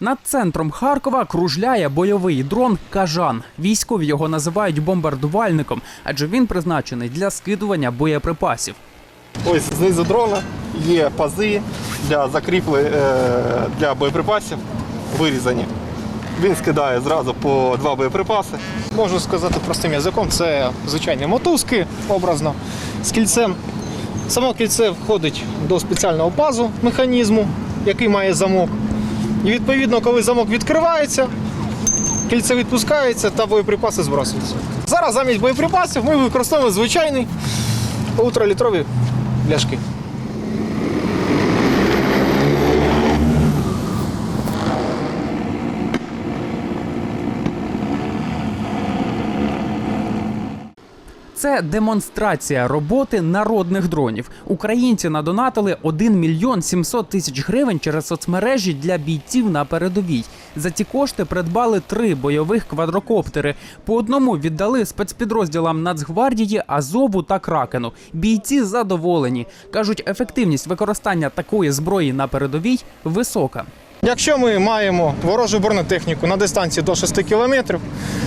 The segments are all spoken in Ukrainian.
Над центром Харкова кружляє бойовий дрон Кажан. Військові його називають бомбардувальником, адже він призначений для скидування боєприпасів. Ось знизу дрона є пази для закріпли е, для боєприпасів вирізані. Він скидає зразу по два боєприпаси. Можу сказати простим язиком, це звичайні мотузки, образно, з кільцем. Само кільце входить до спеціального пазу механізму, який має замок. І відповідно, коли замок відкривається, кільце відпускається та боєприпаси збрасуються. Зараз замість боєприпасів ми використовуємо звичайні ультралітрові пляшки. Це демонстрація роботи народних дронів. Українці надонатили 1 мільйон 700 тисяч гривень через соцмережі для бійців на передовій. За ці кошти придбали три бойових квадрокоптери. По одному віддали спецпідрозділам Нацгвардії, Азову та Кракену. Бійці задоволені. кажуть, ефективність використання такої зброї на передовій висока. Якщо ми маємо ворожу бронетехніку на дистанції до 6 кілометрів,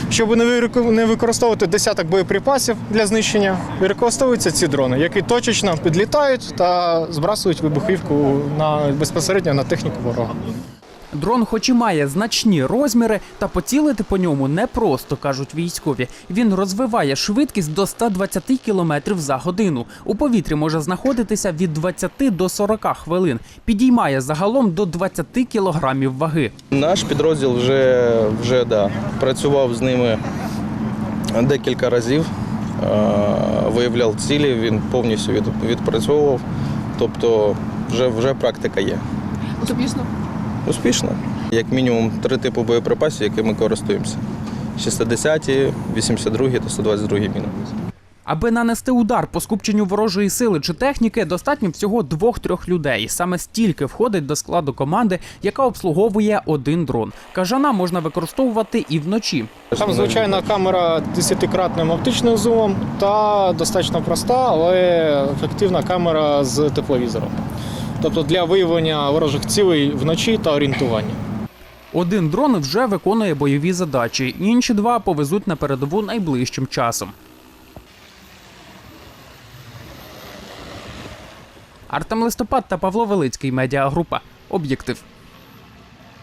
щоб не використовувати десяток боєприпасів для знищення, використовуються ці дрони, які точечно підлітають та збрасують вибухівку на безпосередньо на техніку ворога. Дрон, хоч і має значні розміри, та поцілити по ньому непросто, кажуть військові. Він розвиває швидкість до 120 км за годину. У повітрі може знаходитися від 20 до 40 хвилин. Підіймає загалом до 20 кілограмів ваги. Наш підрозділ вже, вже да, працював з ними декілька разів, виявляв цілі, він повністю відпрацьовував. Тобто вже, вже практика є. Успішно. Успішно. Як мінімум три типи боєприпасів, якими користуємося. 60, 82 та 122 міни. Аби нанести удар по скупченню ворожої сили чи техніки, достатньо всього двох-трьох людей. Саме стільки входить до складу команди, яка обслуговує один дрон. Кажана можна використовувати і вночі. Там звичайна камера 10-кратним оптичним зумом та достатньо проста, але ефективна камера з тепловізором. Тобто для виявлення ворожих цілей вночі та орієнтування. Один дрон вже виконує бойові задачі, інші два повезуть на передову найближчим часом. Артем Листопад та Павло Велицький. Медіагрупа. Об'єктив.